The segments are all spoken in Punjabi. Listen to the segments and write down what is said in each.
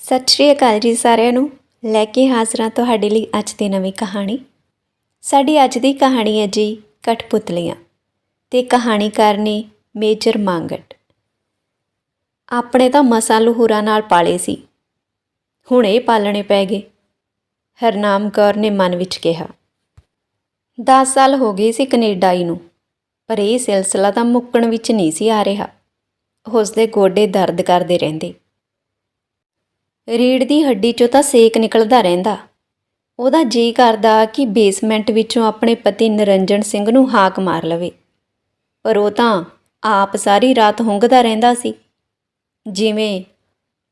ਸਤਿ ਸ਼੍ਰੀ ਅਕਾਲ ਜੀ ਸਾਰਿਆਂ ਨੂੰ। ਲੈ ਕੇ ਹਾਜ਼ਰ ਹਾਂ ਤੁਹਾਡੇ ਲਈ ਅੱਜ ਦੀ ਨਵੀਂ ਕਹਾਣੀ। ਸਾਡੀ ਅੱਜ ਦੀ ਕਹਾਣੀ ਹੈ ਜੀ ਕਠਪੁਤਲੀਆਂ। ਤੇ ਕਹਾਣੀਕਾਰ ਨੇ ਮੇਜਰ ਮੰਗਟ। ਆਪਣੇ ਤਾਂ ਮਸਾਂ ਲਹੂਰਾ ਨਾਲ ਪਾਲੇ ਸੀ। ਹੁਣ ਇਹ ਪਾਲਣੇ ਪੈ ਗਏ। ਹਰਨਾਮ ਕੌਰ ਨੇ ਮਨ ਵਿੱਚ ਕਿਹਾ 10 ਸਾਲ ਹੋ ਗਏ ਸੀ ਕੈਨੇਡਾ ਆਈ ਨੂੰ, ਪਰ ਇਹ ਸਿਲਸਿਲਾ ਤਾਂ ਮੁੱਕਣ ਵਿੱਚ ਨਹੀਂ ਸੀ ਆ ਰਿਹਾ। ਉਸਦੇ ਗੋਡੇ ਦਰਦ ਕਰਦੇ ਰਹਿੰਦੇ। ਰੀੜ ਦੀ ਹੱਡੀ 'ਚੋਂ ਤਾਂ ਸੇਕ ਨਿਕਲਦਾ ਰਹਿੰਦਾ। ਉਹਦਾ ਜੀ ਕਰਦਾ ਕਿ ਬੇਸਮੈਂਟ ਵਿੱਚੋਂ ਆਪਣੇ ਪਤੀ ਨਿਰੰਜਨ ਸਿੰਘ ਨੂੰ ਹਾਕ ਮਾਰ ਲਵੇ। ਪਰ ਉਹ ਤਾਂ ਆਪ ਸਾਰੀ ਰਾਤ ਹੁੰਗਦਾ ਰਹਿੰਦਾ ਸੀ। ਜਿਵੇਂ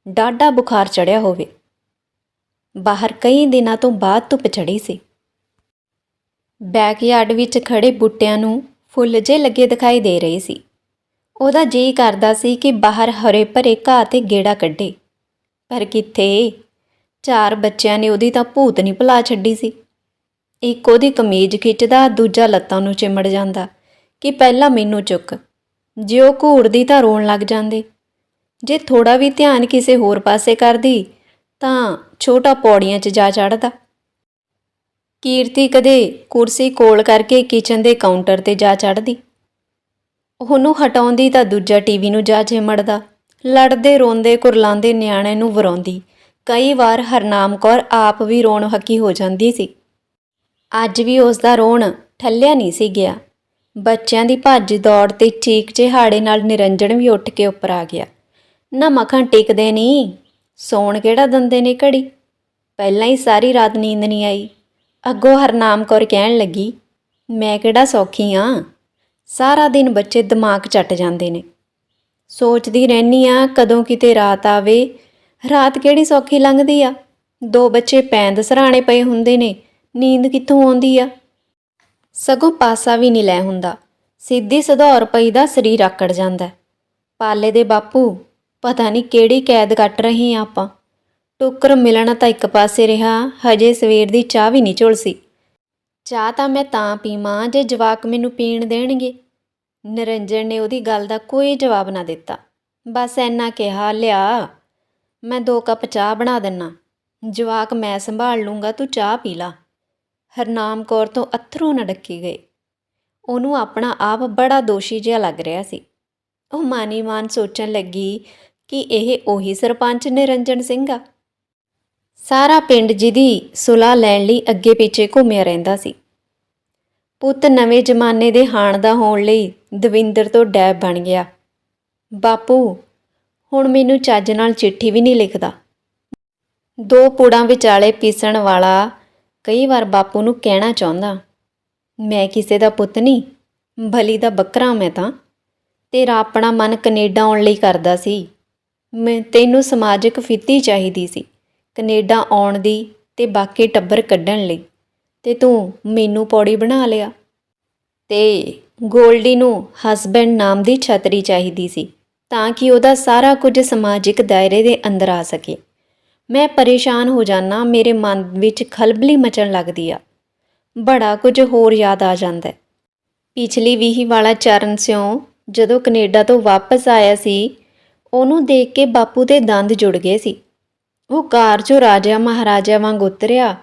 ਡਾਢਾ ਬੁਖਾਰ ਚੜਿਆ ਹੋਵੇ। ਬਾਹਰ ਕਈ ਦਿਨਾਂ ਤੋਂ ਬਾਅਦ ਧੁੱਪ ਚੜੀ ਸੀ। ਬੈਕਯਾਰਡ ਵਿੱਚ ਖੜੇ ਬੂਟਿਆਂ ਨੂੰ ਫੁੱਲ ਜੇ ਲੱਗੇ ਦਿਖਾਈ ਦੇ ਰਹੇ ਸੀ। ਉਹਦਾ ਜੀ ਕਰਦਾ ਸੀ ਕਿ ਬਾਹਰ ਹਰੇ ਭਰੇ ਘਾਹ ਤੇ ਗੇੜਾ ਕੱਢੇ। ਪਰ ਕਿੱਥੇ? ਚਾਰ ਬੱਚਿਆਂ ਨੇ ਉਹਦੀ ਤਾਂ ਭੂਤ ਨਹੀਂ ਭੁਲਾ ਛੱਡੀ ਸੀ। ਇੱਕ ਉਹਦੀ ਕਮੀਜ਼ ਖਿੱਚਦਾ, ਦੂਜਾ ਲੱਤਾਂ ਨੂੰ ਚਿਮੜ ਜਾਂਦਾ। ਕਿ ਪਹਿਲਾਂ ਮੈਨੂੰ ਚੁੱਕ। ਜੇ ਉਹ ਘੂਰਦੀ ਤਾਂ ਰੋਣ ਲੱਗ ਜਾਂਦੇ। ਜੇ ਥੋੜਾ ਵੀ ਧਿਆਨ ਕਿਸੇ ਹੋਰ ਪਾਸੇ ਕਰਦੀ, ਤਾਂ ਛੋਟਾ ਪੌੜੀਆਂ 'ਚ ਜਾ ਚੜਦਾ ਕੀਰਤੀ ਕਦੇ ਕੁਰਸੀ ਕੋਲ ਕਰਕੇ ਕਿਚਨ ਦੇ ਕਾਊਂਟਰ ਤੇ ਜਾ ਚੜਦੀ ਉਹਨੂੰ ਹਟਾਉਂਦੀ ਤਾਂ ਦੂਜਾ ਟੀਵੀ ਨੂੰ ਜਾ ਚਿਮੜਦਾ। ਲੜਦੇ, ਰੋਂਦੇ, ਕੁਰਲਾਉਂਦੇ ਨਿਆਣੇ ਨੂੰ ਵਰਾਉਂਦੀ ਕਈ ਵਾਰ ਹਰਨਾਮ ਕੌਰ ਆਪ ਵੀ ਰੋਣ ਹੱਕੀ ਹੋ ਜਾਂਦੀ ਸੀ। ਅੱਜ ਵੀ ਉਸ ਦਾ ਰੋਣ ਠੱਲਿਆ ਨਹੀਂ ਸੀ ਗਿਆ। ਬੱਚਿਆਂ ਦੀ ਭੱਜ ਦੌੜ ਤੇ ਚੀਕ ਚਿਹਾੜੇ ਨਾਲ ਨਿਰੰਜਨ ਵੀ ਉੱਠ ਕੇ ਉੱਪਰ ਆ ਗਿਆ। ਨਾ ਮੱਖਾਂ ਟਿਕਦੇ ਨਹੀਂ, ਸੌਣ ਕਿਹੜਾ ਦੰਦੇ ਨੇ ਘੜੀ? ਪਹਿਲਾਂ ਹੀ ਸਾਰੀ ਰਾਤ ਨੀਂਦ ਨਹੀਂ ਆਈ। ਅੱਗੋਂ ਹਰਨਾਮ ਕੌਰ ਕਹਿਣ ਲੱਗੀ, ਮੈਂ ਕਿਹੜਾ ਸੌਖੀ ਆ? ਸਾਰਾ ਦਿਨ ਬੱਚੇ ਦਿਮਾਗ ਚੱਟ ਜਾਂਦੇ ਨੇ। ਸੋਚਦੀ ਰਹਿਨੀ ਆ, ਕਦੋਂ ਕਿਤੇ ਰਾਤ ਆਵੇ। ਰਾਤ ਕਿਹੜੀ ਸੌਖੀ ਲੰਘਦੀ ਆ? ਦੋ ਬੱਚੇ ਪੈਂਦ ਸਰਾਣੇ ਪਏ ਹੁੰਦੇ ਨੇ, ਨੀਂਦ ਕਿੱਥੋਂ ਆਉਂਦੀ ਆ? ਸਗੋਂ ਪਾਸਾ ਵੀ ਨਹੀਂ ਲੈ ਹੁੰਦਾ। ਸਿੱਧੀ ਸਧੌਰ ਪਈ ਦਾ ਸਰੀਰ ਆਕੜ ਜਾਂਦਾ। ਪਾਲੇ ਦੇ ਬਾਪੂ, ਪਤਾ ਨਹੀਂ ਕਿਹੜੀ ਕੈਦ ਕੱਟ ਰਹੇ ਆ ਆਪਾਂ। ਟੁੱਕਰ ਮਿਲਣਾ ਤਾਂ ਇੱਕ ਪਾਸੇ ਰਿਹਾ, ਹਜੇ ਸਵੇਰ ਦੀ ਚਾਹ ਵੀ ਨਹੀਂ ਝੁਲਸੀ। ਚਾਹ ਤਾਂ ਮੈਂ ਤਾਂ ਪੀਵਾਂ, ਜੇ ਜਵਾਕ ਮੈਨੂੰ ਪੀਣ ਦੇਣਗੇ। ਨਿਰੰਜਨ ਨੇ ਉਹਦੀ ਗੱਲ ਦਾ ਕੋਈ ਜਵਾਬ ਨਾ ਦਿੱਤਾ। ਬਸ ਐਨਾ ਕਿਹਾ, ਲਿਆ, ਮੈਂ ਦੋ ਕੱਪ ਚਾਹ ਬਣਾ ਦਿੰਨਾ। ਜਵਾਕ, ਮੈਂ ਸੰਭਾਲ ਲੂੰਗਾ, ਤੂੰ ਚਾਹ ਪੀ ਲਾ। ਹਰਨਾਮ ਕੌਰ ਤੋਂ ਅਥਰੂ ਨਾ ਡੱਕੀ ਗਏ ਉਹਨੂੰ ਆਪਣਾ ਆਪ ਬੜਾ ਦੋਸ਼ੀ ਜਿਹਾ ਲੱਗ ਰਿਹਾ ਸੀ। ਉਹ ਮਾਨੀ ਮਾਨ ਸੋਚਣ ਲੱਗੀ ਕਿ ਇਹ ਉਹੀ ਸਰਪੰਚ ਨਿਰੰਜਨ ਸਿੰਘ ਆ। ਸਾਰਾ ਪਿੰਡ ਜਿਹਦੀ ਸੁਲਾ ਲੈਣ ਲਈ ਅੱਗੇ ਪਿੱਛੇ ਘੁੰਮਿਆ ਰਹਿੰਦਾ ਸੀ। ਪੁੱਤ ਨਵੇਂ ਜ਼ਮਾਨੇ ਦੇ ਹਾਣ ਦਾ ਹੋਣ ਲਈ ਦਵਿੰਦਰ ਤੋਂ ਡੈਬ ਬਣ ਗਿਆ। ਬਾਪੂ, ਹੁਣ ਮੈਨੂੰ ਚੱਜ ਨਾਲ ਚਿੱਠੀ ਵੀ ਨਹੀਂ ਲਿਖਦਾ। ਦੋ ਪੁੜਾਂ ਵਿਚਾਲੇ ਪੀਸਣ ਵਾਲਾ ਕਈ ਵਾਰ ਬਾਪੂ ਨੂੰ ਕਹਿਣਾ ਚਾਹੁੰਦਾ, ਮੈਂ ਕਿਸੇ ਦਾ ਪੁੱਤ ਨਹੀਂ, ਭਲੀ ਦਾ ਬੱਕਰਾ ਮੈਂ ਤਾਂ। ਤੇਰਾ ਆਪਣਾ ਮਨ ਕੈਨੇਡਾ ਆਉਣ ਲਈ ਕਰਦਾ ਸੀ। ਮੈਂ ਤੈਨੂੰ ਸਮਾਜਿਕ ਫਿੱਤੀ ਚਾਹੀਦੀ ਸੀ, ਕੈਨੇਡਾ ਆਉਣ ਦੀ ਤੇ ਬਾਕੀ ਟੱਬਰ ਕੱਢਣ ਲਈ। ਤੇ ਤੂੰ ਮੈਨੂੰ ਪੌੜੀ ਬਣਾ ਲਿਆ। ਤੇ ਗੋਲਡੀ ਨੂੰ ਹਸਬੈਂਡ ਨਾਮ ਦੀ ਛਤਰੀ ਚਾਹੀਦੀ ਸੀ ਤਾਂ ਕਿ ਉਹਦਾ ਸਾਰਾ ਕੁਝ ਸਮਾਜਿਕ ਦਾਇਰੇ ਦੇ ਅੰਦਰ ਆ ਸਕੇ। ਮੈਂ ਪਰੇਸ਼ਾਨ ਹੋ ਜਾਣਾ ਮੇਰੇ ਮਨ ਵਿੱਚ ਖਲਬਲੀ ਮਚਣ ਲੱਗਦੀ ਆ। ਬੜਾ ਕੁਝ ਹੋਰ ਯਾਦ ਆ ਜਾਂਦਾ ਹੈ। ਪਿਛਲੀ ਵੀਹੀ ਵਾਲਾ ਚਰਨ ਸਿਉ ਜਦੋਂ ਕੈਨੇਡਾ ਤੋਂ ਵਾਪਸ ਆਇਆ ਸੀ, ਉਹਨੂੰ ਦੇਖ ਕੇ ਬਾਪੂ ਦੇ ਦੰਦ ਜੁੜ ਗਏ ਸੀ। ਉਹ ਕਾਰ 'ਚੋਂ ਰਾਜਾ ਮਹਾਰਾਜਾ ਵਾਂਗ ਉਤਰਿਆ।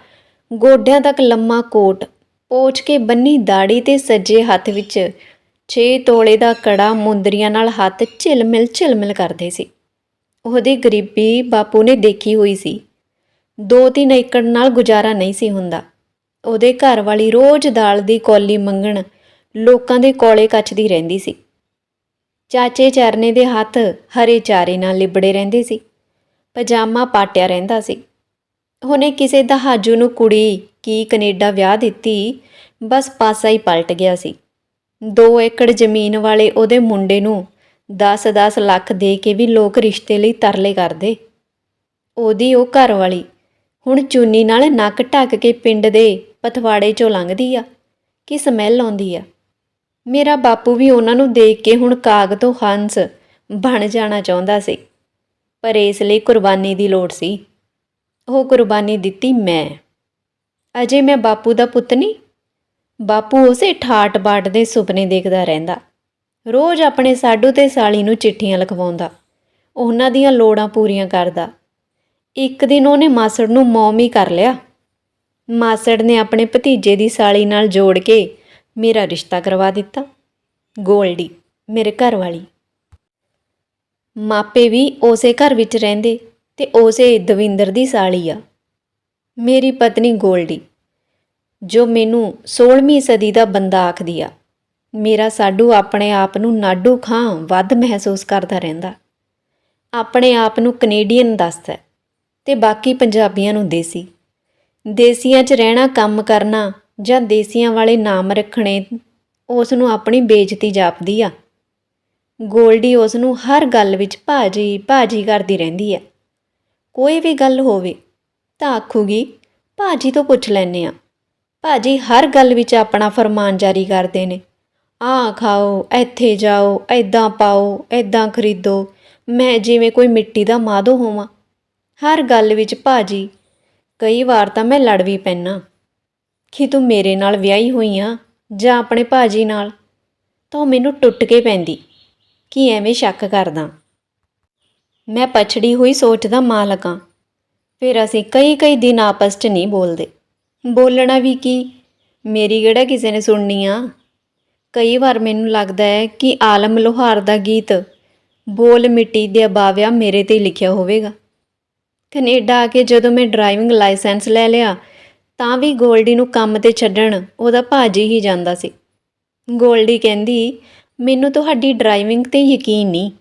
ਗੋਡਿਆਂ ਤੱਕ ਲੰਮਾ ਕੋਟ ਪੋਚ ਕੇ ਬੰਨੀ ਦਾੜੀ ਤੇ ਸੱਜੇ ਹੱਥ ਵਿੱਚ 6 ਤੋਲੇ ਦਾ ਕੜਾ ਮੁੰਦਰੀਆਂ ਨਾਲ ਹੱਥ ਝਿਲਮਿਲ ਝਿਲਮਿਲ ਕਰਦੇ ਸੀ। ਉਹਦੀ ਗਰੀਬੀ ਬਾਪੂ ਨੇ ਦੇਖੀ ਹੋਈ ਸੀ। ਦੋ ਤਿੰਨ ਏਕੜ ਨਾਲ ਗੁਜ਼ਾਰਾ ਨਹੀਂ ਸੀ ਹੁੰਦਾ। ਉਹਦੇ ਘਰ ਵਾਲੀ ਰੋਜ਼ ਦਾਲ ਦੀ ਕੌਲੀ ਮੰਗਣ ਲੋਕਾਂ ਦੇ ਕੋਲੇ ਕੱਚਦੀ ਰਹਿੰਦੀ ਸੀ। ਚਾਚੇ ਚਰਨੇ ਦੇ ਹੱਥ ਹਰੇ ਚਾਰੇ ਨਾਲ ਲਿਬੜੇ ਰਹਿੰਦੇ ਸੀ। ਪਜਾਮਾ ਪਾਟਿਆ ਰਹਿੰਦਾ ਸੀ। ਉਹਨੇ ਕਿਸੇ ਦਹਾਜੂ ਨੂੰ ਕੁੜੀ ਕੀ ਕੈਨੇਡਾ ਵਿਆਹ ਦਿੱਤੀ, ਬਸ ਪਾਸਾ ਹੀ ਪਲਟ ਗਿਆ ਸੀ। 2 ਏਕੜ ਜ਼ਮੀਨ ਵਾਲੇ ਉਹਦੇ ਮੁੰਡੇ ਨੂੰ 10-10 ਲੱਖ ਦੇ ਕੇ ਵੀ ਲੋਕ ਰਿਸ਼ਤੇ ਲਈ ਤਰਲੇ ਕਰਦੇ। ਉਹਦੀ ਉਹ ਘਰ ਵਾਲੀ ਹੁਣ ਚੁੰਨੀ ਨਾਲ ਨੱਕ ਢੱਕ ਕੇ ਪਿੰਡ ਦੇ ਪਥਵਾੜੇ ਚੋਂ ਲੰਘਦੀ ਆ, ਕਿ ਸਮੈਲ ਆਉਂਦੀ ਆ। ਮੇਰਾ ਬਾਪੂ ਵੀ ਉਹਨਾਂ ਨੂੰ ਦੇਖ ਕੇ ਹੁਣ ਕਾਗ ਤੋਂ ਹੰਸ ਬਣ ਜਾਣਾ ਚਾਹੁੰਦਾ ਸੀ, ਪਰ ਇਸ ਲਈ ਕੁਰਬਾਨੀ ਦੀ ਲੋੜ ਸੀ। ਉਹ ਕੁਰਬਾਨੀ ਦਿੱਤੀ ਮੈਂ। ਅਜੇ ਮੈਂ ਬਾਪੂ ਦਾ ਪੁੱਤ ਨਹੀਂ। ਬਾਪੂ ਉਸੇ ਠਾਟ ਬਾਟ ਦੇ ਸੁਪਨੇ ਦੇਖਦਾ ਰਹਿੰਦਾ। ਰੋਜ਼ ਆਪਣੇ ਸਾਡੂ ਤੇ ਸਾਲੀ ਨੂੰ ਚਿੱਠੀਆਂ ਲਿਖਵਾਉਂਦਾ। ਉਹਨਾਂ ਦੀਆਂ ਲੋੜਾਂ ਪੂਰੀਆਂ ਕਰਦਾ। ਇੱਕ ਦਿਨ ਉਹਨੇ ਮਾਸੜ ਨੂੰ ਮੌਮ ਹੀ ਕਰ ਲਿਆ। ਮਾਸੜ ਨੇ ਆਪਣੇ ਭਤੀਜੇ ਦੀ ਸਾਲੀ ਨਾਲ ਜੋੜ ਕੇ ਮੇਰਾ ਰਿਸ਼ਤਾ ਕਰਵਾ ਦਿੱਤਾ। ਗੋਲਡੀ, ਮੇਰੇ ਘਰ ਵਾਲੀ ਮਾਪੇ ਵੀ ਉਸੇ ਘਰ ਵਿੱਚ ਰਹਿੰਦੇ। ਤੇ ਉਸੇ ਦਵਿੰਦਰ ਦੀ ਸਾਲੀ ਆ। ਮੇਰੀ ਪਤਨੀ ਗੋਲਡੀ, ਜੋ ਮੈਨੂੰ 16ਵੀਂ ਸਦੀ ਦਾ ਬੰਦਾ ਆਖਦੀ ਆ, ਮੇਰਾ ਸਾਡੂ ਆਪਣੇ ਆਪ ਨੂੰ ਨਾਡੂ ਖਾਂ ਵੱਧ ਮਹਿਸੂਸ ਕਰਦਾ ਰਹਿੰਦਾ। ਆਪਣੇ ਆਪ ਨੂੰ ਕੈਨੇਡੀਅਨ ਦੱਸਦਾ ਹੈ ਤੇ ਬਾਕੀ ਪੰਜਾਬੀਆਂ ਨੂੰ ਦੇਸੀ। ਦੇਸੀਆਂ 'ਚ ਰਹਿਣਾ, ਕੰਮ ਕਰਨਾ ਜਾਂ ਦੇਸੀਆਂ ਵਾਲੇ ਨਾਮ ਰੱਖਣੇ ਉਸ ਨੂੰ ਆਪਣੀ ਬੇਇੱਜ਼ਤੀ ਜਾਪਦੀ ਆ। ਗੋਲਡੀ ਉਸ ਨੂੰ ਹਰ ਗੱਲ ਵਿੱਚ ਭਾਜੀ ਭਾਜੀ ਕਰਦੀ ਰਹਿੰਦੀ ਆ। ਕੋਈ ਵੀ ਗੱਲ ਹੋਵੇ ਤਾਂ ਆਖੂਗੀ, ਭਾਜੀ ਤੋਂ ਪੁੱਛ ਲੈਨੇ ਆ ਭਾਜੀ ਹਰ ਗੱਲ ਵਿੱਚ ਆਪਣਾ ਫਰਮਾਨ ਜਾਰੀ ਕਰਦੇ ਨੇ। ਆਹ ਖਾਓ, ਇੱਥੇ ਜਾਓ ਐਦਾਂ ਪਾਓ ਐਦਾਂ ਖਰੀਦੋ। ਮੈਂ ਜਿਵੇਂ ਕੋਈ ਮਿੱਟੀ ਦਾ ਮਾਦੋ ਹੋਵਾਂ। ਹਰ ਗੱਲ ਵਿੱਚ ਭਾਜੀ, ਕਈ ਵਾਰ ਤਾਂ ਮੈਂ ਲੜ ਵੀ ਪੈਣਾ ਕਿ ਤੂੰ ਮੇਰੇ ਨਾਲ ਵਿਆਹੀ ਹੋਈ ਆ ਜਾਂ ਆਪਣੇ ਭਾਜੀ ਨਾਲ? ਤਾਂ ਉਹ ਮੈਨੂੰ ਟੁੱਟ ਕੇ ਪੈਂਦੀ। ਕਿ ਐਵੇਂ ਸ਼ੱਕ ਕਰਦਾ? ਮੈਂ ਪਛੜੀ ਹੋਈ ਸੋਚ ਦਾ ਮਾਲਕ ਹਾਂ। ਫਿਰ ਅਸੀਂ ਕਈ ਕਈ ਦਿਨ ਆਪਸ 'ਚ ਨਹੀਂ ਬੋਲਦੇ। ਬੋਲਣਾ ਵੀ ਕੀ? ਮੇਰੀ ਕਿਹੜਾ ਕਿਸੇ ਨੇ ਸੁਣਨੀ ਆ? ਕਈ ਵਾਰ ਮੈਨੂੰ ਲੱਗਦਾ ਹੈ ਕਿ ਆਲਮ ਲੋਹਾਰ ਦਾ ਗੀਤ ਬੋਲ ਮਿੱਟੀ ਦੇ ਬਾਵਿਆ ਮੇਰੇ ਤੇ ਲਿਖਿਆ ਹੋਵੇਗਾ। ਕੈਨੇਡਾ ਆ ਕੇ ਜਦੋਂ ਮੈਂ ਡਰਾਈਵਿੰਗ ਲਾਇਸੈਂਸ ਲੈ ਲਿਆ, ਤਾਂ ਵੀ ਗੋਲਡੀ ਨੂੰ ਕੰਮ ਤੇ ਛੱਡਣ ਉਹਦਾ ਭਾਜੀ ਹੀ ਜਾਂਦਾ ਸੀ। ਗੋਲਡੀ ਕਹਿੰਦੀ, ਮੈਨੂੰ ਤੁਹਾਡੀ ਡਰਾਈਵਿੰਗ ਤੇ ਯਕੀਨ ਨਹੀਂ।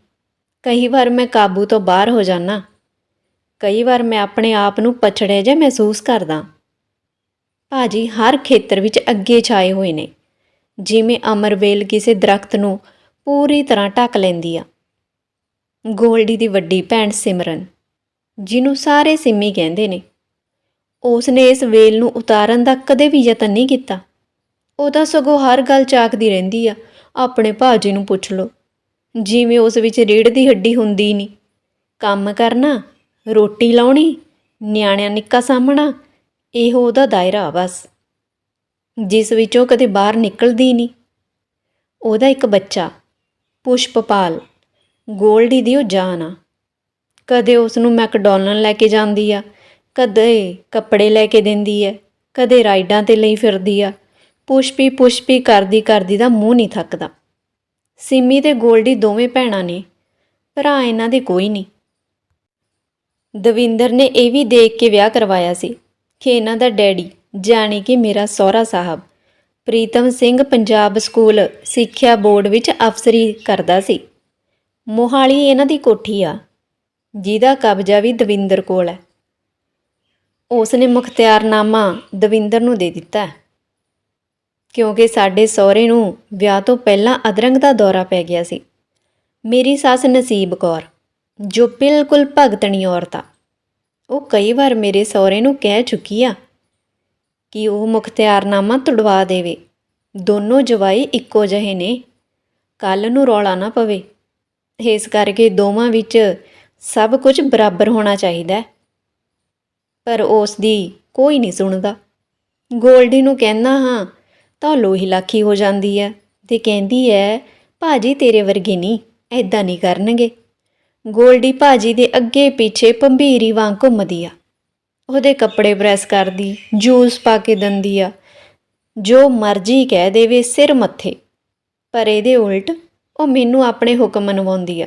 ਕਈ ਵਾਰ ਮੈਂ ਕਾਬੂ ਤੋਂ ਬਾਹਰ ਹੋ ਜਾਣਾ ਕਈ ਵਾਰ ਮੈਂ ਆਪਣੇ ਆਪ ਨੂੰ ਪਛੜੇ ਜਿਹਾ ਮਹਿਸੂਸ ਕਰਦਾ। ਭਾਜੀ, ਹਰ ਖੇਤਰ ਵਿੱਚ ਅੱਗੇ ਛਾਏ ਹੋਏ ਨੇ। ਜਿਵੇਂ ਅਮਰਵੇਲ ਕਿਸੇ ਦਰਖਤ ਨੂੰ ਪੂਰੀ ਤਰ੍ਹਾਂ ਢੱਕ ਲੈਂਦੀ ਆ। ਗੋਲਡੀ ਦੀ ਵੱਡੀ ਭੈਣ ਸਿਮਰਨ, ਜਿਹਨੂੰ ਸਾਰੇ ਸਿੰਮੀ ਕਹਿੰਦੇ ਨੇ। ਉਸ ਨੇ ਇਸ ਵੇਲ ਨੂੰ ਉਤਾਰਨ ਦਾ ਕਦੇ ਵੀ ਯਤਨ ਨਹੀਂ ਕੀਤਾ। ਉਹ ਤਾਂ ਸਗੋਂ ਹਰ ਗੱਲ ਚਾਕਦੀ ਰਹਿੰਦੀ ਆ। ਆਪਣੇ ਭਾਜੀ ਨੂੰ ਪੁੱਛ ਲਓ। ਜਿਵੇਂ ਉਸ ਵਿੱਚ ਰੀੜ ਦੀ ਹੱਡੀ ਹੁੰਦੀ ਨਹੀਂ ਕੰਮ ਕਰਨਾ, ਰੋਟੀ ਲਾਉਣੀ, ਨਿਆਣਿਆਂ ਨਿੱਕਾ ਸਾਹਮਣਾ ਇਹੋ ਉਹਦਾ ਦਾਇਰਾ ਬਸ। ਜਿਸ ਵਿੱਚੋਂ ਕਦੇ ਬਾਹਰ ਨਿਕਲਦੀ ਨਹੀਂ ਉਹਦਾ ਇੱਕ ਬੱਚਾ, ਪੁਸ਼ਪਪਾਲ, ਗੋਲਡੀ ਦੀ ਉਹ ਜਾਨ ਆ। ਕਦੇ ਉਸ ਨੂੰ ਮੈਕਡੋਨਲਡ ਲੈ ਕੇ ਜਾਂਦੀ ਆ, ਕਦੇ ਕੱਪੜੇ ਲੈ ਕੇ ਦਿੰਦੀ ਹੈ ਕਦੇ ਰਾਈਡਾਂ ਤੇ ਲਈ ਫਿਰਦੀ ਆ। ਪੁਸ਼ਪੀ ਪੁਸ਼ਪੀ ਕਰਦੀ ਕਰਦੀ ਦਾ ਮੂੰਹ ਨਹੀਂ ਥੱਕਦਾ। ਸਿੰਮੀ ਤੇ ਗੋਲਡੀ ਦੋਵੇਂ ਭੈਣਾਂ ਨੇ, ਭਰਾ ਇਹਨਾਂ ਦੇ ਕੋਈ ਨਹੀਂ। ਦਵਿੰਦਰ ਨੇ ਇਹ ਵੀ ਦੇਖ ਕੇ ਵਿਆਹ ਕਰਵਾਇਆ ਸੀ ਕਿ ਇਹਨਾਂ ਦਾ ਡੈਡੀ ਜਾਣੀ ਕਿ ਮੇਰਾ ਸਹੁਰਾ ਸਾਹਿਬ ਪ੍ਰੀਤਮ ਸਿੰਘ ਪੰਜਾਬ ਸਕੂਲ ਸਿੱਖਿਆ ਬੋਰਡ ਵਿੱਚ ਅਫਸਰੀ ਕਰਦਾ ਸੀ। ਮੋਹਾਲੀ ਇਹਨਾਂ ਦੀ ਕੋਠੀ ਆ, ਜਿਹਦਾ ਕਬਜ਼ਾ ਵੀ ਦਵਿੰਦਰ ਕੋਲ ਹੈ। ਉਸ ਨੇ ਮੁਖਤਿਆਰਨਾਮਾ ਦਵਿੰਦਰ ਨੂੰ ਦੇ ਦਿੱਤਾ ਕਿਉਂਕਿ ਸਾਡੇ ਸਹੁਰੇ ਨੂੰ ਵਿਆਹ ਤੋਂ ਪਹਿਲਾਂ ਅਦਰੰਗ ਦਾ ਦੌਰਾ ਪੈ ਗਿਆ ਸੀ। ਮੇਰੀ ਸੱਸ ਨਸੀਬ ਕੌਰ, ਜੋ ਬਿਲਕੁਲ ਭਗਤਣੀ ਔਰਤ ਆ। ਉਹ ਕਈ ਵਾਰ ਮੇਰੇ ਸਹੁਰੇ ਨੂੰ ਕਹਿ ਚੁੱਕੀ ਆ ਕਿ ਉਹ ਮੁਖਤਿਆਰਨਾਮਾ ਤੁੜਵਾ ਦੇਵੇ। ਦੋਨੋਂ ਜਵਾਈ ਇੱਕੋ ਜਿਹੇ ਨੇ। ਕੱਲ ਨੂੰ ਰੌਲਾ ਨਾ ਪਵੇ। ਇਸ ਕਰਕੇ ਦੋਵਾਂ ਵਿੱਚ ਸਭ ਕੁਝ ਬਰਾਬਰ ਹੋਣਾ ਚਾਹੀਦਾ ਪਰ ਉਸ ਦੀ ਕੋਈ ਨਹੀਂ ਸੁਣਦਾ। ਗੋਲਡੀ ਨੂੰ ਕਹਿੰਦਾ ਹਾਂ ਤਾਂ ਉਹ ਲੋਹੀ ਲਾਖੀ ਹੋ ਜਾਂਦੀ ਹੈ ਤੇ ਕਹਿੰਦੀ ਹੈ ਭਾਜੀ ਤੇਰੇ ਵਰਗੇ ਨਹੀਂ ਐਦਾਂ ਨਹੀਂ ਕਰਨਗੇ। ਗੋਲਡੀ ਭਾਜੀ ਦੇ ਅੱਗੇ ਪਿੱਛੇ ਭੰਬੀਰੀ ਵਾਂਗ ਘੁੰਮਦੀ ਆ। ਉਹਦੇ ਕੱਪੜੇ ਪ੍ਰੈਸ ਕਰਦੀ, ਜੂਸ ਪਾ ਕੇ ਦਿੰਦੀ ਆ। ਜੋ ਮਰਜ਼ੀ ਕਹਿ ਦੇਵੇ ਸਿਰ ਮੱਥੇ। ਪਰ ਇਹਦੇ ਉਲਟ ਉਹ ਮੈਨੂੰ ਆਪਣੇ ਹੁਕਮ ਮਨਵਾਉਂਦੀ ਆ।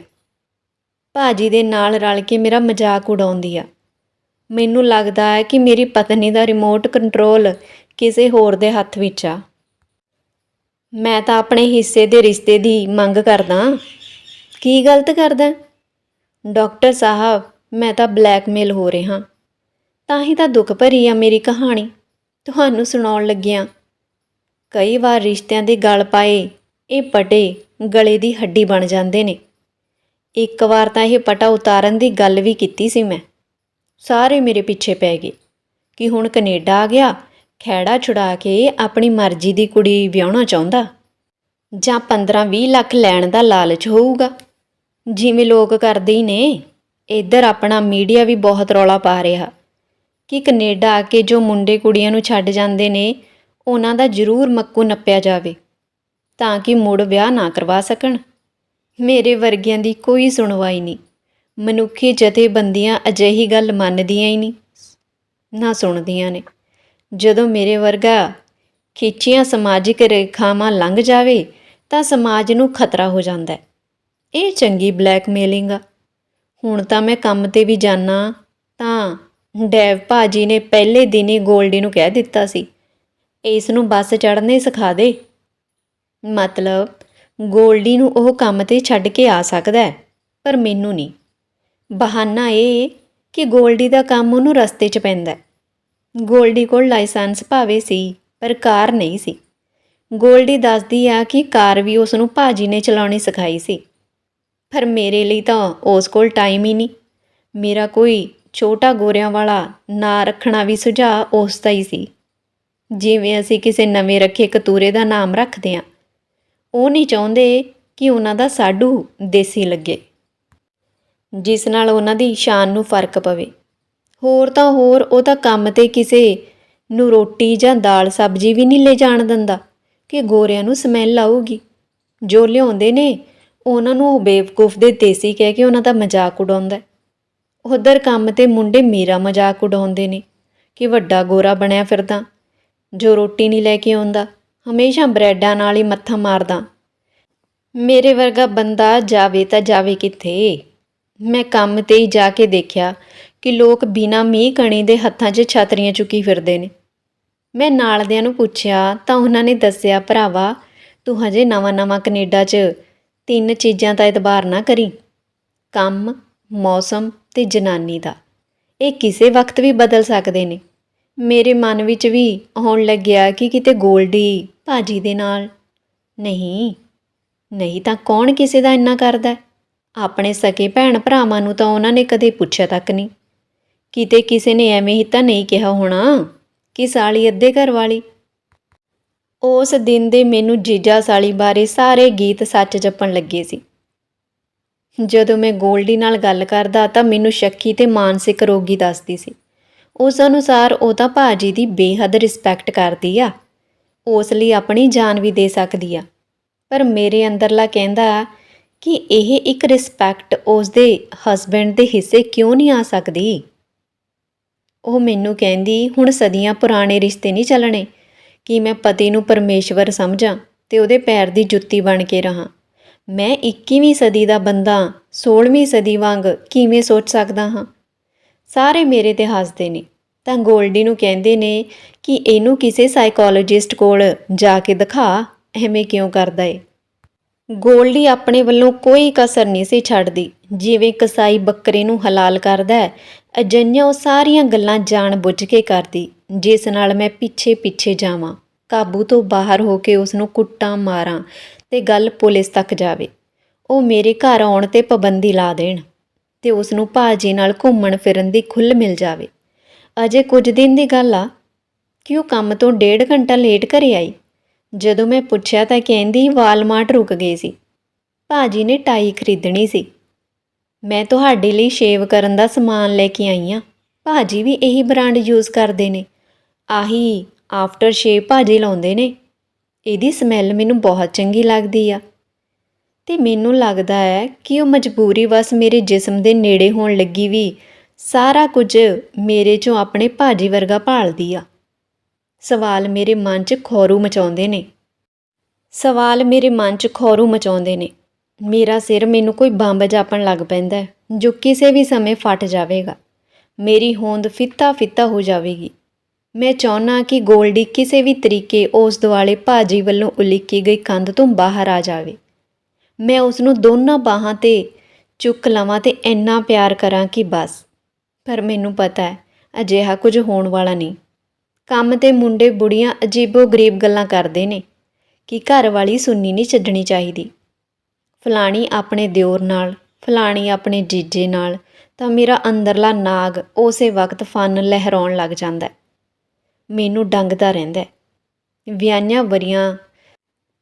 ਭਾਜੀ ਦੇ ਨਾਲ ਰਲ ਕੇ ਮੇਰਾ ਮਜ਼ਾਕ ਉਡਾਉਂਦੀ ਆ। ਮੈਨੂੰ ਲੱਗਦਾ ਹੈ ਕਿ ਮੇਰੀ ਪਤਨੀ ਦਾ ਰਿਮੋਟ ਕੰਟਰੋਲ ਕਿਸੇ ਹੋਰ ਦੇ ਹੱਥ ਵਿੱਚ ਆ। ਮੈਂ ਤਾਂ ਆਪਣੇ ਹਿੱਸੇ ਦੇ ਰਿਸ਼ਤੇ ਦੀ ਮੰਗ ਕਰਦਾ ਕੀ ਗਲਤ ਕਰਦਾ ਡਾਕਟਰ ਸਾਹਿਬ, ਮੈਂ ਤਾਂ ਬਲੈਕਮੇਲ ਹੋ ਰਿਹਾ। ਤਾਂ ਹੀ ਤਾਂ ਦੁੱਖ ਭਰੀ ਆ ਮੇਰੀ ਕਹਾਣੀ। ਤੁਹਾਨੂੰ ਸੁਣਾਉਣ ਲੱਗਿਆ। ਕਈ ਵਾਰ ਰਿਸ਼ਤਿਆਂ ਦੇ ਗਲ ਪਾਏ, ਇਹ ਪਟੇ ਗਲੇ ਦੀ ਹੱਡੀ ਬਣ ਜਾਂਦੇ ਨੇ। ਇੱਕ ਵਾਰ ਤਾਂ ਇਹ ਪਟਾ ਉਤਾਰਨ ਦੀ ਗੱਲ ਵੀ ਕੀਤੀ ਸੀ ਮੈਂ। ਸਾਰੇ ਮੇਰੇ ਪਿੱਛੇ ਪੈ ਗਏ ਕਿ ਹੁਣ ਕੈਨੇਡਾ ਆ ਗਿਆ ਖੈੜਾ ਛੁਡਾ ਕੇ ਆਪਣੀ ਮਰਜ਼ੀ ਦੀ ਕੁੜੀ ਵਿਆਹਣਾ ਚਾਹੁੰਦਾ? ਜਾਂ 15-20 ਲੱਖ ਲੈਣ ਦਾ ਲਾਲਚ ਹੋਊਗਾ? ਜਿਵੇਂ ਲੋਕ ਕਰਦੇ ਹੀ ਨੇ। ਇੱਧਰ ਆਪਣਾ ਮੀਡੀਆ ਵੀ ਬਹੁਤ ਰੌਲਾ ਪਾ ਰਿਹਾ। ਕਿ ਕੈਨੇਡਾ ਆ ਕੇ ਜੋ ਮੁੰਡੇ ਕੁੜੀਆਂ ਨੂੰ ਛੱਡ ਜਾਂਦੇ ਨੇ, ਉਹਨਾਂ ਦਾ ਜ਼ਰੂਰ ਮੱਕੂ ਨੱਪਿਆ ਜਾਵੇ। ਤਾਂ ਕਿ ਮੁੜ ਵਿਆਹ ਨਾ ਕਰਵਾ ਸਕਣ। ਮੇਰੇ ਵਰਗਿਆਂ ਦੀ ਕੋਈ ਸੁਣਵਾਈ ਨਹੀਂ। ਮਨੁੱਖੀ ਜਥੇਬੰਦੀਆਂ ਅਜਿਹੀ ਗੱਲ ਮੰਨਦੀਆਂ ਹੀ ਨਹੀਂ। ਨਾ ਸੁਣਦੀਆਂ ਨੇ। ਜਦੋਂ ਮੇਰੇ ਵਰਗਾ ਖਿੱਚੀਆਂ ਸਮਾਜਿਕ ਰੇਖਾਵਾਂ ਲੰਘ ਜਾਵੇ ਤਾਂ ਸਮਾਜ ਨੂੰ ਖਤਰਾ ਹੋ ਜਾਂਦਾ ਹੈ। ਇਹ ਚੰਗੀ ਬਲੈਕਮੇਲਿੰਗ ਆ। ਹੁਣ ਤਾਂ ਮੈਂ ਕੰਮ ਤੇ ਵੀ ਜਾਣਾ ਤਾਂ ਡੈਵ ਭਾਜੀ ਨੇ ਪਹਿਲੇ ਦਿਨ ਹੀ ਗੋਲਡੀ ਨੂੰ ਕਹਿ ਦਿੱਤਾ ਸੀ, ਇਸ ਨੂੰ ਬੱਸ ਚੜ੍ਹਨੇ ਸਿਖਾ ਦੇ। ਮਤਲਬ ਗੋਲਡੀ ਨੂੰ ਉਹ ਕੰਮ ਤੇ ਛੱਡ ਕੇ ਆ ਸਕਦਾ ਹੈ, ਪਰ ਮੈਨੂੰ ਨਹੀਂ। ਬਹਾਨਾ ਇਹ ਕਿ ਗੋਲਡੀ ਦਾ ਕੰਮ ਉਹਨੂੰ ਰਸਤੇ 'ਚ ਪੈਂਦਾ ਗੋਲਡੀ ਕੋਲ ਲਾਇਸੈਂਸ ਭਾਵੇਂ ਸੀ, ਪਰ ਕਾਰ ਨਹੀਂ ਸੀ। ਗੋਲਡੀ ਦੱਸਦੀ ਆ ਕਿ ਕਾਰ ਵੀ ਉਸ ਨੂੰ ਭਾਜੀ ਨੇ ਚਲਾਉਣੀ ਸਿਖਾਈ ਸੀ। ਪਰ ਮੇਰੇ ਲਈ ਤਾਂ ਉਸ ਕੋਲ ਟਾਈਮ ਹੀ ਨਹੀਂ। ਮੇਰਾ ਕੋਈ ਛੋਟਾ ਗੋਰਿਆਂ ਵਾਲਾ ਨਾਂ ਰੱਖਣਾ ਵੀ ਸੁਝਾਅ ਉਸ ਦਾ ਹੀ ਸੀ। ਜਿਵੇਂ ਅਸੀਂ ਕਿਸੇ ਨਵੇਂ ਰੱਖੇ ਕਤੂਰੇ ਦਾ ਨਾਮ ਰੱਖਦੇ ਹਾਂ। ਉਹ ਨਹੀਂ ਚਾਹੁੰਦੇ ਕਿ ਉਹਨਾਂ ਦਾ ਸਾਡੂ ਦੇਸੀ ਲੱਗੇ। ਜਿਸ ਨਾਲ ਉਹਨਾਂ ਦੀ ਸ਼ਾਨ ਨੂੰ ਫ਼ਰਕ ਪਵੇ। ਹੋਰ ਤਾਂ ਹੋਰ ਉਹ ਤਾਂ ਕੰਮ ਤੇ ਕਿਸੇ ਨੂੰ ਰੋਟੀ ਜਾਂ ਦਾਲ ਸਬਜ਼ੀ ਵੀ ਨਹੀਂ ਲੈ ਜਾਣ ਦਿੰਦਾ ਕਿ ਗੋਰਿਆਂ ਨੂੰ ਸਮੈਲ ਆਊਗੀ। ਜੋ ਲਿਆਉਂਦੇ ਨੇ, ਉਹਨਾਂ ਨੂੰ ਉਹ ਬੇਵਕੂਫ ਦੇ ਦੇਸੀ ਕਹਿ ਕੇ ਉਹਨਾਂ ਦਾ ਮਜ਼ਾਕ ਉਡਾਉਂਦਾ ਉਧਰ ਕੰਮ ਤੇ ਮੁੰਡੇ ਮੇਰਾ ਮਜ਼ਾਕ ਉਡਾਉਂਦੇ ਨੇ ਕਿ ਵੱਡਾ ਗੋਰਾ ਬਣਿਆ ਫਿਰਦਾ, ਜੋ ਰੋਟੀ ਨਹੀਂ ਲੈ ਕੇ ਆਉਂਦਾ, ਹਮੇਸ਼ਾ ਬ੍ਰੈਡਾਂ ਨਾਲ ਹੀ ਮੱਥਾ ਮਾਰਦਾ। ਮੇਰੇ ਵਰਗਾ ਬੰਦਾ ਜਾਵੇ ਤਾਂ ਜਾਵੇ ਕਿੱਥੇ? ਮੈਂ ਕੰਮ ਤੇ ਹੀ ਜਾ ਕੇ ਦੇਖਿਆ ਕਿ ਲੋਕ ਬਿਨਾਂ ਮੀਂਹ ਕਣੀ ਦੇ ਹੱਥਾਂ 'ਚ ਛਤਰੀਆਂ ਚੁੱਕੀ ਫਿਰਦੇ ਨੇ। ਮੈਂ ਨਾਲਦਿਆਂ ਨੂੰ ਪੁੱਛਿਆ, ਤਾਂ ਉਹਨਾਂ ਨੇ ਦੱਸਿਆ, ਭਰਾਵਾ, ਤੂੰ ਹਜੇ ਨਵਾਂ-ਨਵਾਂ ਕੈਨੇਡਾ 'ਚ ਤਿੰਨ ਚੀਜ਼ਾਂ ਦਾ ਇਤਬਾਰ ਨਾ ਕਰੀ। ਕੰਮ, ਮੌਸਮ ਤੇ ਜਨਾਨੀ ਦਾ। ਇਹ ਕਿਸੇ ਵਕਤ ਵੀ ਬਦਲ ਸਕਦੇ ਨੇ। ਮੇਰੇ ਮਨ ਵਿੱਚ ਵੀ ਆਉਣ ਲੱਗਿਆ ਕਿ ਕਿਤੇ ਗੋਲਡੀ ਭਾਜੀ ਦੇ ਨਾਲ। ਨਹੀਂ ਨਹੀਂ ਤਾਂ ਕੌਣ ਕਿਸੇ ਦਾ ਇੰਨਾ ਕਰਦਾ? ਆਪਣੇ ਸਕੇ ਭੈਣ ਭਰਾਵਾਂ ਨੂੰ ਤਾਂ ਉਹਨਾਂ ਨੇ ਕਦੇ ਪੁੱਛਿਆ ਤੱਕ ਨਹੀਂ। ਕਿਤੇ ਕਿਸੇ ਨੇ ਐਵੇਂ ਹੀ ਤਾਂ ਨਹੀਂ ਕਿਹਾ ਹੋਣਾ ਕਿ ਸਾਲੀ ਅੱਧੇ ਘਰ ਵਾਲੀ। ਉਸ ਦਿਨ ਦੇ ਮੈਨੂੰ ਜੀਜਾ ਸਾਲੀ ਬਾਰੇ ਸਾਰੇ ਗੀਤ ਸੱਚ ਜਪਣ ਲੱਗੇ ਸੀ। ਜਦੋਂ ਮੈਂ ਗੋਲਡੀ ਨਾਲ ਗੱਲ ਕਰਦਾ ਤਾਂ ਮੈਨੂੰ ਸ਼ੱਕੀ ਤੇ ਮਾਨਸਿਕ ਰੋਗੀ ਦੱਸਦੀ ਸੀ। ਉਸ ਅਨੁਸਾਰ ਉਹ ਤਾਂ ਭਾਜੀ ਦੀ ਬੇਹੱਦ ਰਿਸਪੈਕਟ ਕਰਦੀ ਆ। ਉਸ ਲਈ ਆਪਣੀ ਜਾਨ ਵੀ ਦੇ ਸਕਦੀ ਆ। ਪਰ ਮੇਰੇ ਅੰਦਰਲਾ ਕਹਿੰਦਾ ਕਿ ਇਹ ਇੱਕ ਰਿਸਪੈਕਟ ਉਸ ਦੇ ਹਸਬੈਂਡ ਦੇ ਹਿੱਸੇ ਕਿਉਂ ਨਹੀਂ ਆ ਸਕਦੀ? ਉਹ ਮੈਨੂੰ ਕਹਿੰਦੀ, ਹੁਣ ਸਦੀਆਂ ਪੁਰਾਣੇ ਰਿਸ਼ਤੇ ਨਹੀਂ ਚੱਲਣੇ। ਕਿ ਮੈਂ ਪਤੀ ਨੂੰ ਪਰਮੇਸ਼ਵਰ ਸਮਝਾਂ ਤੇ ਉਹਦੇ ਪੈਰ ਦੀ ਜੁੱਤੀ ਬਣ ਕੇ ਰਹਾ? ਮੈਂ 21ਵੀਂ ਸਦੀ ਦਾ ਬੰਦਾ 16ਵੀਂ ਸਦੀ ਵਾਂਗ ਕਿਵੇਂ ਸੋਚ ਸਕਦਾ ਹਾਂ? ਸਾਰੇ ਮੇਰੇ ਤੇ ਹੱਸਦੇ ਨੇ। ਤਾਂ ਗੋਲਡੀ ਨੂੰ ਕਹਿੰਦੇ ਨੇ ਕਿ ਇਹਨੂੰ ਕਿਸੇ ਸਾਈਕੋਲੋਜਿਸਟ ਕੋਲ ਜਾ ਕੇ ਦਿਖਾ, ਐਵੇਂ ਕਿਉਂ ਕਰਦਾ ਏ? ਗੋਲਡੀ ਆਪਣੇ ਵੱਲੋਂ ਕੋਈ ਕਸਰ ਨਹੀਂ ਸੀ ਛੱਡਦੀ। ਜਿਵੇਂ ਕਸਾਈ ਬੱਕਰੇ ਨੂੰ ਹਲਾਲ ਕਰਦਾ ਹੈ, ਅਜਿਹੀਆਂ ਉਹ ਸਾਰੀਆਂ ਗੱਲਾਂ ਜਾਣ ਬੁੱਝ ਕੇ ਕਰਦੀ, ਜਿਸ ਨਾਲ ਮੈਂ ਪਿੱਛੇ ਪਿੱਛੇ ਜਾਵਾਂ, ਕਾਬੂ ਤੋਂ ਬਾਹਰ ਹੋ ਕੇ ਉਸ ਨੂੰ ਕੁੱਟਾਂ ਮਾਰਾਂ ਤੇ ਗੱਲ ਪੁਲਿਸ ਤੱਕ ਜਾਵੇ। ਉਹ ਮੇਰੇ ਘਰ ਆਉਣ ਤੇ ਪਾਬੰਦੀ ਲਾ ਦੇਣ ਤੇ ਉਸ ਨੂੰ ਭਾਜੀ ਨਾਲ ਘੁੰਮਣ ਫਿਰਨ ਦੀ ਖੁੱਲ੍ਹ ਮਿਲ ਜਾਵੇ। ਅਜੇ ਕੁਝ ਦਿਨ ਦੀ ਗੱਲ ਆ ਕਿ ਉਹ ਕੰਮ ਤੋਂ ਡੇਢ ਘੰਟਾ ਲੇਟ ਘਰੇ ਆਈ? ਜਦੋਂ ਮੈਂ ਪੁੱਛਿਆ ਤਾਂ ਕਹਿੰਦੀ ਵਾਲਮਾਰਟ ਰੁਕ ਗਏ ਸੀ। ਭਾਜੀ ਨੇ ਟਾਈ ਖਰੀਦਣੀ ਸੀ। ਮੈਂ ਤੁਹਾਡੇ ਲਈ ਸ਼ੇਵ ਕਰਨ ਦਾ ਸਮਾਨ ਲੈ ਕੇ ਆਈ ਆ ਭਾਜੀ ਵੀ ਇਹੀ ਬ੍ਰਾਂਡ ਯੂਜ਼ ਕਰਦੇ ਨੇ। ਆਹੀ ਆਫਟਰ ਸ਼ੇਵ ਭਾਜੀ ਲਾਉਂਦੇ ਨੇ। ਇਹਦੀ ਸਮੈਲ ਮੈਨੂੰ ਬਹੁਤ ਚੰਗੀ ਲੱਗਦੀ ਆ। ਤੇ ਮੈਨੂੰ ਲੱਗਦਾ ਹੈ ਕਿ ਉਹ ਮਜਬੂਰੀ ਵਸ ਮੇਰੇ ਜਿਸਮ ਦੇ ਨੇੜੇ ਹੋਣ ਲੱਗੀ ਵੀ ਸਾਰਾ ਕੁਝ ਮੇਰੇ ਚੋਂ ਆਪਣੇ ਭਾਜੀ ਵਰਗਾ ਭਾਲਦੀ ਆ। ਸਵਾਲ ਮੇਰੇ ਮਨ 'ਚ ਖੌਰੂ ਮਚਾਉਂਦੇ ਨੇ। ਸਵਾਲ ਮੇਰੇ ਮਨ 'ਚ ਖੌਰੂ ਮਚਾਉਂਦੇ ਨੇ। ਮੇਰਾ ਸਿਰ ਮੈਨੂੰ ਕੋਈ ਬੰਬ ਜਾਪਣ ਲੱਗ ਪੈਂਦਾ ਹੈ, ਜੋ ਕਿਸੇ ਵੀ ਸਮੇਂ ਫਟ ਜਾਵੇਗਾ। ਮੇਰੀ ਹੋਂਦ ਫਿੱਤਾ ਫਿੱਤਾ ਹੋ ਜਾਵੇਗੀ। ਮੈਂ ਚਾਹੁੰਨਾ ਕਿ ਗੋਲਡੀ ਕਿਸੇ ਵੀ ਤਰੀਕੇ ਉਸ ਦੁਆਲੇ ਭਾਜੀ ਵੱਲੋਂ ਉਲੀਕੀ ਗਈ ਕੰਧ ਤੋਂ ਬਾਹਰ ਆ ਜਾਵੇ। ਮੈਂ ਉਸ ਨੂੰ ਦੋਨਾਂ ਬਾਹਾਂ ਤੇ ਚੁੱਕ ਲਵਾਂ ਤੇ ਇੰਨਾ ਪਿਆਰ ਕਰਾਂ ਕਿ ਬਸ। ਪਰ ਮੈਨੂੰ ਪਤਾ ਹੈ ਅਜਿਹਾ ਕੁਝ ਹੋਣ ਵਾਲਾ ਨਹੀਂ। ਕੰਮ ਤੇ ਮੁੰਡੇ ਬੁੜੀਆਂ ਅਜੀਬੋ ਗਰੀਬ ਗੱਲਾਂ ਕਰਦੇ ਨੇ। ਕਿ ਘਰ ਵਾਲੀ ਸੁੰਨੀ ਨਹੀਂ ਛੱਡਣੀ ਚਾਹੀਦੀ। ਫਲਾਣੀ ਆਪਣੇ ਦਿਓਰ ਨਾਲ, ਫਲਾਣੀ ਆਪਣੇ ਜੀਜੇ ਨਾਲ, ਤਾਂ ਮੇਰਾ ਅੰਦਰਲਾ ਨਾਗ ਉਸੇ ਵਕਤ ਫਨ ਲਹਿਰਾਉਣ ਲੱਗ ਜਾਂਦਾ ਮੈਨੂੰ ਡੰਗਦਾ ਰਹਿੰਦਾ ਹੈ। ਵਿਆਹੀਆਂ ਵਰੀਆਂ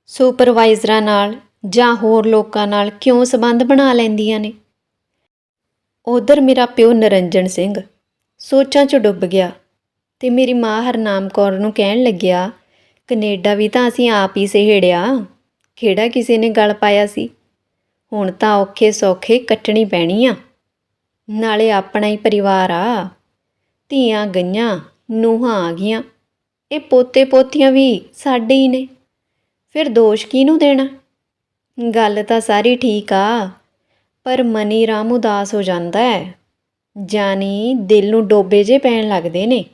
ਸੁਪਰਵਾਈਜ਼ਰਾਂ ਨਾਲ ਜਾਂ ਹੋਰ ਲੋਕਾਂ ਨਾਲ ਕਿਉਂ ਸਬੰਧ ਬਣਾ ਲੈਂਦੀਆਂ ਨੇ? ਉਧਰ ਮੇਰਾ ਪਿਓ ਨਰਿੰਜਨ ਸਿੰਘ ਸੋਚਾਂ 'ਚ ਡੁੱਬ ਗਿਆ। ਤੇ ਮੇਰੀ ਮਾਂ ਹਰਨਾਮ ਕੌਰ ਨੂੰ ਕਹਿਣ ਲੱਗਿਆ, ਕੈਨੇਡਾ ਵੀ ਤਾਂ ਅਸੀਂ ਆਪ ਹੀ ਸਹੇੜਿਆ। ਕਿਹੜਾ ਕਿਸੇ ਨੇ ਗਲ ਪਾਇਆ ਸੀ? ਹੁਣ ਤਾਂ ਔਖੇ ਸੌਖੇ ਕੱਟਣੀ ਪੈਣੀ ਆ। ਨਾਲੇ ਆਪਣਾ ਹੀ ਪਰਿਵਾਰ ਆ। ਧੀਆਂ ਗਈਆਂ, ਨੂੰਹਾਂ ਆ ਗਈਆਂ। ਇਹ ਪੋਤੇ ਪੋਤੀਆਂ ਵੀ ਸਾਡੇ ਹੀ ਨੇ। ਫਿਰ ਦੋਸ਼ ਕਿਹਨੂੰ ਦੇਣਾ? ਗੱਲ ਤਾਂ ਸਾਰੀ ਠੀਕ ਆ, ਪਰ ਮਨੀ ਰਾਮ ਉਦਾਸ ਹੋ ਜਾਂਦਾ ਹੈ। ਜਾਨੀ ਦਿਲ ਨੂੰ ਡੋਬੇ ਜੇ ਪੈਣ ਲੱਗਦੇ ਨੇ।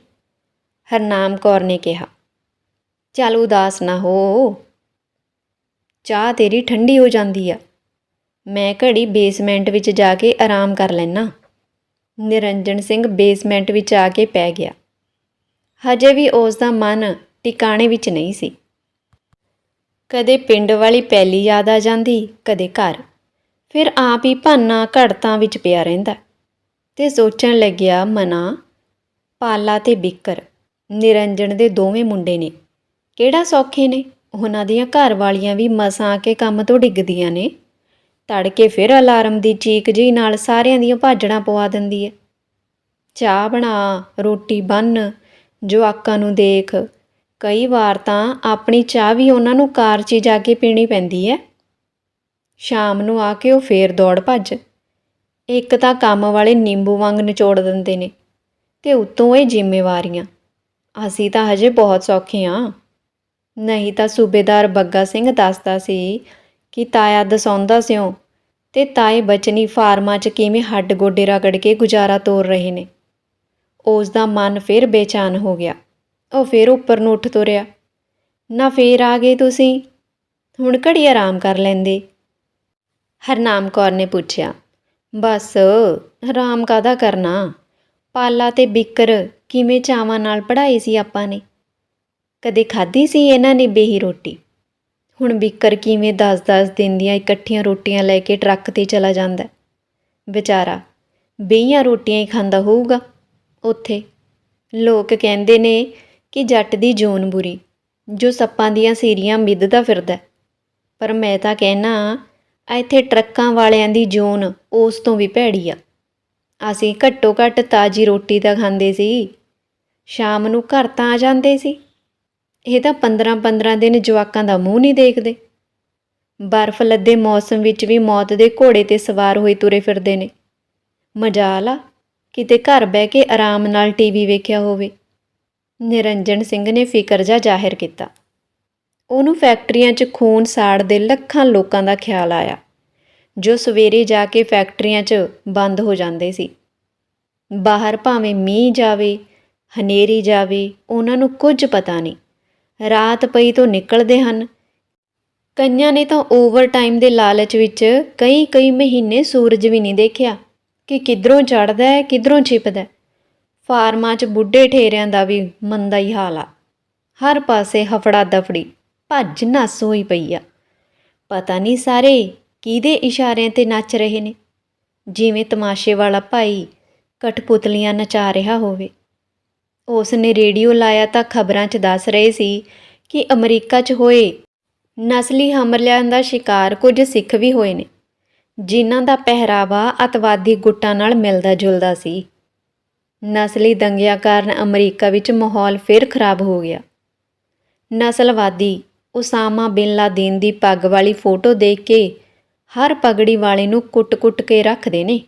ਹਰਨਾਮ ਕੌਰ ਨੇ ਕਿਹਾ, ਚੱਲ ਉਦਾਸ ਨਾ ਹੋ। ਚਾਹ ਤੇਰੀ ਠੰਡੀ ਹੋ ਜਾਂਦੀ ਆ। ਮੈਂ ਘੜੀ ਬੇਸਮੈਂਟ ਵਿੱਚ ਜਾ ਕੇ ਆਰਾਮ ਕਰ ਲੈਣਾ ਨਿਰੰਜਨ ਸਿੰਘ ਬੇਸਮੈਂਟ ਵਿੱਚ ਆ ਕੇ ਪੈ ਗਿਆ। ਹਜੇ ਵੀ ਉਸ ਦਾ ਮਨ ਟਿਕਾਣੇ ਵਿੱਚ ਨਹੀਂ ਸੀ। ਕਦੇ ਪਿੰਡ ਵਾਲੀ ਪੈਲੀ ਯਾਦ ਆ ਜਾਂਦੀ, ਕਦੇ ਘਰ। ਫਿਰ ਆਪ ਹੀ ਭਾਨਾ ਘੜਤਾਂ ਵਿੱਚ ਪਿਆ ਰਹਿੰਦਾ। ਤੇ ਸੋਚਣ ਲੱਗਿਆ, ਮਨਾ, ਪਾਲਾ ਤੇ ਬਿਕਰ। ਨਿਰੰਜਨ ਦੇ ਦੋਵੇਂ ਮੁੰਡੇ ਨੇ। ਕਿਹੜਾ ਸੌਖੇ ਨੇ? ਉਹਨਾਂ ਦੀਆਂ ਘਰ ਵਾਲੀਆਂ ਵੀ ਮਸਾਂ ਆ ਕੇ ਕੰਮ ਤੋਂ ਡਿੱਗਦੀਆਂ ਨੇ। ਤੜਕੇ ਫਿਰ ਅਲਾਰਮ ਦੀ ਚੀਕ ਜੀ ਨਾਲ ਸਾਰਿਆਂ ਦੀਆਂ ਭਾਜੜਾਂ ਪਵਾ ਦਿੰਦੀ ਹੈ ਚਾਹ ਬਣਾ, ਰੋਟੀ ਬੰਨ, ਜਵਾਕਾਂ ਨੂੰ ਦੇਖ। ਕਈ ਵਾਰ ਤਾਂ ਆਪਣੀ ਚਾਹ ਵੀ ਉਹਨਾਂ ਨੂੰ ਕਾਰ 'ਚ ਹੀ ਜਾ ਕੇ ਪੀਣੀ ਪੈਂਦੀ ਹੈ ਸ਼ਾਮ ਨੂੰ ਆ ਕੇ ਉਹ ਫੇਰ ਦੌੜ ਭੱਜ। ਇੱਕ ਤਾਂ ਕੰਮ ਵਾਲੇ ਨਿੰਬੂ ਵਾਂਗ ਨਿਚੋੜ ਦਿੰਦੇ ਨੇ ਤੇ ਉਤੋਂ ਇਹ ਜ਼ਿੰਮੇਵਾਰੀਆਂ। ਅਸੀਂ ਤਾਂ ਹਜੇ ਬਹੁਤ ਸੌਖੇ ਹਾਂ ਨਹੀਂ ਤਾਂ ਸੂਬੇਦਾਰ ਬੱਗਾ ਸਿੰਘ ਦੱਸਦਾ ਸੀ ਕਿ ਤਾਇਆ ਦਸਾਉਂਦਾ ਸਿਓ ਤੇ ਤਾਏ ਬਚਨੀ ਫਾਰਮਾਂ 'ਚ ਕਿਵੇਂ ਹੱਡ ਗੋਡੇ ਰਗੜ ਕੇ ਗੁਜ਼ਾਰਾ ਤੋਰ ਰਹੇ ਨੇ। ਉਸ ਦਾ ਮਨ ਫਿਰ ਬੇਚੈਨ ਹੋ ਗਿਆ। ਉਹ ਫਿਰ ਉੱਪਰ ਨੂੰ ਉੱਠ ਤੁਰਿਆ। ਨਾ ਫੇਰ ਆ ਗਏ ਤੁਸੀਂ? ਹੁਣ ਘੜੀ ਆਰਾਮ ਕਰ ਲੈਂਦੇ। ਹਰਨਾਮ ਕੌਰ ਨੇ ਪੁੱਛਿਆ। ਬਸ, ਆਰਾਮ ਕਾਦਾ ਕਰਨਾ? ਪਾਲਾ ਤੇ ਬਿਕਰ ਕਿਵੇਂ ਚਾਵਾਂ ਨਾਲ ਪੜ੍ਹਾਈ ਸੀ ਆਪਾਂ ਨੇ? ਕਦੇ ਖਾਧੀ ਸੀ ਇਹਨਾਂ ਨੇ ਬੇਹੀ ਰੋਟੀ? ਹੁਣ ਬਿੱਕਰ ਕਿਵੇਂ 10-10 ਦਿਨ ਦੀਆਂ ਇਕੱਠੀਆਂ ਰੋਟੀਆਂ ਲੈ ਕੇ ਟਰੱਕ ਤੇ ਚਲਾ ਜਾਂਦਾ? ਵਿਚਾਰਾ, ਬੇਹੀਆਂ ਰੋਟੀਆਂ ਹੀ ਖਾਂਦਾ ਹੋਊਗਾ। ਉੱਥੇ ਲੋਕ ਕਹਿੰਦੇ ਨੇ ਕਿ ਜੱਟ ਦੀ ਜੂਨ ਬੁਰੀ, ਜੋ ਸੱਪਾਂ ਦੀਆਂ ਸੀਰੀਆਂ ਮਿੱਧਦਾ ਫਿਰਦਾ ਪਰ ਮੈਂ ਤਾਂ ਕਹਿਣਾ ਇੱਥੇ ਟਰੱਕਾਂ ਵਾਲਿਆਂ ਦੀ ਜੂਨ ਉਸ ਤੋਂ ਵੀ ਭੈੜੀ ਆ। ਅਸੀਂ ਘੱਟੋ ਘੱਟ ਤਾਜੀ ਰੋਟੀ ਤਾਂ ਖਾਂਦੇ ਸੀ। ਸ਼ਾਮ ਨੂੰ ਘਰ ਤਾਂ ਆ ਜਾਂਦੇ ਸੀ। ਇਹ ਤਾਂ 15-15 ਦਿਨ ਜਵਾਕਾਂ ਦਾ ਮੂੰਹ ਨਹੀਂ ਦੇਖਦੇ। ਬਰਫ਼ ਲੱਦੇ ਮੌਸਮ ਵਿੱਚ ਵੀ ਮੌਤ ਦੇ ਘੋੜੇ ਤੇ ਸਵਾਰ ਹੋਏ ਤੁਰੇ ਫਿਰਦੇ ਨੇ। ਮਜਾਲ ਆ, ਕਿਤੇ ਘਰ ਬਹਿ ਕੇ ਆਰਾਮ ਨਾਲ ਟੀਵੀ ਵੇਖਿਆ ਹੋਵੇ। ਨਿਰੰਜਨ ਸਿੰਘ ਨੇ ਫਿਕਰ ਜਾ ਜ਼ਾਹਿਰ ਕੀਤਾ। ਉਹਨੂੰ ਫੈਕਟਰੀਆਂ 'ਚ ਖੂਨ ਸਾੜਦੇ ਲੱਖਾਂ ਲੋਕਾਂ ਦਾ ਖਿਆਲ ਆਇਆ, ਜੋ ਸਵੇਰੇ ਜਾ ਕੇ ਫੈਕਟਰੀਆਂ 'ਚ ਬੰਦ ਹੋ ਜਾਂਦੇ ਸੀ। ਬਾਹਰ ਭਾਵੇਂ ਮੀਂਹ ਜਾਵੇ ਹਨੇਰੀ ਜਾਵੇ, ਉਹਨਾਂ ਨੂੰ ਕੁਝ ਪਤਾ ਨਹੀਂ। ਰਾਤ ਪਈ ਤੋਂ ਨਿਕਲਦੇ ਹਨ। ਕਈਆਂ ਨੇ ਤਾਂ ਓਵਰਟਾਈਮ ਦੇ ਲਾਲਚ ਵਿੱਚ ਕਈ ਕਈ ਮਹੀਨੇ ਸੂਰਜ ਵੀ ਨਹੀਂ ਦੇਖਿਆ ਕਿ ਕਿਧਰੋਂ ਚੜਦਾ ਹੈ, ਕਿਧਰੋਂ ਛਿਪਦਾ ਫਾਰਮਾਂ 'ਚ ਬੁੱਢੇ ਠੇਰਿਆਂ ਦਾ ਵੀ ਮੰਦਾ ਹੀ ਹਾਲ ਆ। ਹਰ ਪਾਸੇ ਹਫੜਾ ਦਫੜੀ ਭੱਜ ਨੱਸ ਹੋਈ ਪਈ ਆ। ਪਤਾ ਨਹੀਂ ਸਾਰੇ ਕਿਹਦੇ ਇਸ਼ਾਰਿਆਂ ਤੇ ਨੱਚ ਰਹੇ ਨੇ। ਜਿਵੇਂ ਤਮਾਸ਼ੇ ਵਾਲਾ ਭਾਈ ਕਠਪੁਤਲੀਆਂ ਨਚਾ ਰਿਹਾ ਹੋਵੇ। ਉਸ ਨੇ ਰੇਡੀਓ ਲਾਇਆ ਤਾਂ ਖਬਰਾਂ 'ਚ ਦੱਸ ਰਹੇ ਸੀ ਕਿ ਅਮਰੀਕਾ 'ਚ ਹੋਏ ਨਸਲੀ ਹਮਲਿਆਂ ਦਾ ਸ਼ਿਕਾਰ ਕੁਝ ਸਿੱਖ ਵੀ ਹੋਏ ਨੇ, ਜਿਨ੍ਹਾਂ ਦਾ ਪਹਿਰਾਵਾ ਅਤਵਾਦੀ ਗੁੱਟਾਂ ਨਾਲ ਮਿਲਦਾ ਜੁਲਦਾ ਸੀ। ਨਸਲੀ ਦੰਗਿਆਂ ਕਾਰਨ ਅਮਰੀਕਾ ਵਿੱਚ ਮਾਹੌਲ ਫਿਰ ਖਰਾਬ ਹੋ ਗਿਆ। ਨਸਲਵਾਦੀ ਉਸਾਮਾ ਬਿਨ ਲਾਦਿਨ ਦੀ ਪੱਗ ਵਾਲੀ ਫੋਟੋ ਦੇਖ ਕੇ ਹਰ ਪਗੜੀ ਵਾਲੇ ਨੂੰ ਕੁੱਟ-ਕੁੱਟ ਕੇ ਰੱਖਦੇ ਨੇ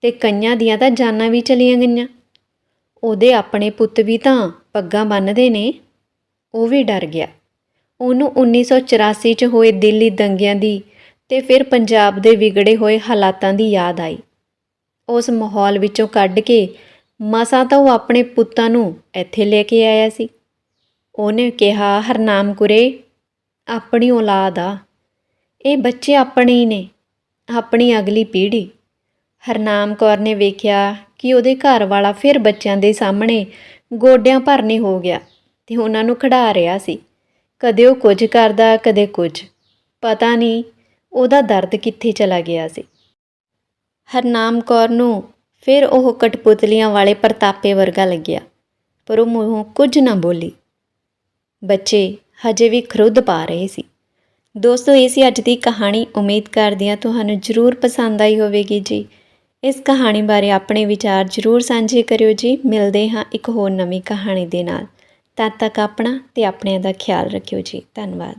ਤੇ ਕਈਆਂ ਦੀਆਂ ਤਾਂ ਜਾਨਾਂ ਵੀ ਚਲੀਆਂ ਗਈਆਂ। ਉਹਦੇ ਆਪਣੇ ਪੁੱਤ ਵੀ ਤਾਂ ਪੱਗਾਂ ਬੰਨਦੇ ਨੇ। ਉਹ ਵੀ ਡਰ ਗਿਆ। ਉਹਨੂੰ 1984 ਚ ਹੋਏ ਦਿੱਲੀ ਦੰਗਿਆਂ ਦੀ ਤੇ ਫਿਰ ਪੰਜਾਬ ਦੇ ਵਿਗੜੇ ਹੋਏ ਹਾਲਾਤਾਂ ਦੀ ਯਾਦ ਆਈ। ਉਸ ਮਾਹੌਲ ਵਿੱਚੋਂ ਕੱਢ ਕੇ ਮਸਾਂ ਤਾਂ ਉਹ ਆਪਣੇ ਪੁੱਤਾਂ ਨੂੰ ਇੱਥੇ ਲੈ ਕੇ ਆਇਆ ਸੀ। ਉਹਨੇ ਕਿਹਾ, ਹਰਨਾਮ ਕੁਰੇ, ਆਪਣੀ ਔਲਾਦ ਆ। ਇਹ ਬੱਚੇ ਆਪਣੇ ਹੀ ਨੇ, ਆਪਣੀ ਅਗਲੀ ਪੀੜ੍ਹੀ। ਹਰਨਾਮ ਕੌਰ ਨੇ ਵੇਖਿਆ ਕਿ ਉਹਦੇ ਘਰ ਵਾਲਾ ਫਿਰ ਬੱਚਿਆਂ ਦੇ ਸਾਹਮਣੇ ਗੋਡਿਆਂ ਭਰਨੇ ਹੋ ਗਿਆ ਤੇ ਉਹਨਾਂ ਨੂੰ ਖੜਾ ਰਿਹਾ ਸੀ। ਕਦੇ ਉਹ ਕੁਝ ਕਰਦਾ, ਕਦੇ ਕੁਝ। ਪਤਾ ਨਹੀਂ ਉਹਦਾ ਦਰਦ ਕਿੱਥੇ ਚਲਾ ਗਿਆ ਸੀ। ਹਰਨਾਮ ਕੌਰ ਨੂੰ ਫਿਰ ਉਹ ਕਟਪੁਤਲੀਆਂ ਵਾਲੇ ਪ੍ਰਤਾਪੇ ਵਰਗਾ ਲੱਗਿਆ, ਪਰ ਉਹ ਮੂੰਹੋਂ ਕੁਝ ਨਾ ਬੋਲੀ। ਬੱਚੇ ਹਜੇ ਵੀ ਖਰੁੱਦ ਪਾ ਰਹੇ ਸੀ। ਦੋਸਤੋ, ਇਹ ਸੀ ਅੱਜ ਦੀ ਕਹਾਣੀ। ਉਮੀਦ ਕਰਦੀ ਹਾਂ ਤੁਹਾਨੂੰ ਜ਼ਰੂਰ ਪਸੰਦ ਆਈ ਹੋਵੇਗੀ ਜੀ। ਇਸ ਕਹਾਣੀ ਬਾਰੇ ਆਪਣੇ ਵਿਚਾਰ ਜ਼ਰੂਰ ਸਾਂਝੇ ਕਰਿਓ ਜੀ। ਮਿਲਦੇ ਹਾਂ ਇੱਕ ਹੋਰ ਨਵੀਂ ਕਹਾਣੀ ਦੇ ਨਾਲ। ਤਦ ਤੱਕ ਆਪਣਾ ਤੇ ਆਪਣਿਆਂ ਦਾ ਖਿਆਲ ਰੱਖਿਓ ਜੀ। ਧੰਨਵਾਦ।